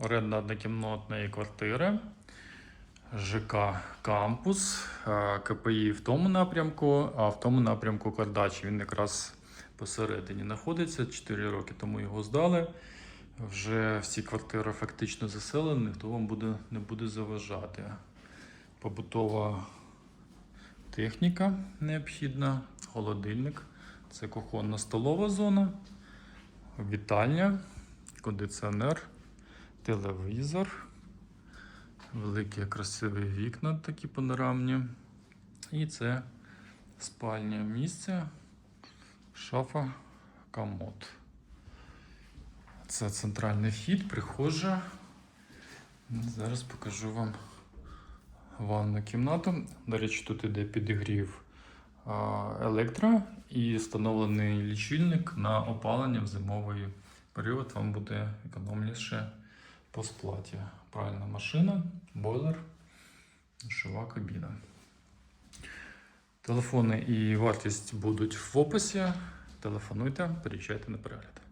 Оренда однокімнатної квартири. ЖК Кампус, е, КПІ в тому напрямку, а в тому напрямку Кардач. Він якраз посередині знаходиться. 4 роки тому його здали. Вже всі квартири фактично заселені, ніхто вам буде, не буде заважати. Побутова техніка необхідна, холодильник, це кухонна столова зона, вітальня, кондиціонер, телевізор, великі красиві вікна такі панорамні. І це спальня місце, шафа, комод. Це центральний вхід, прихожа. Зараз покажу вам ванну кімнату. До речі, тут іде підігрів електро і встановлений лічильник на опалення в зимовий період. Вам буде економніше по сплаті. Правильна машина, бойлер, душова кабіна. Телефони і вартість будуть в описі. Телефонуйте, переїжджайте на перегляд.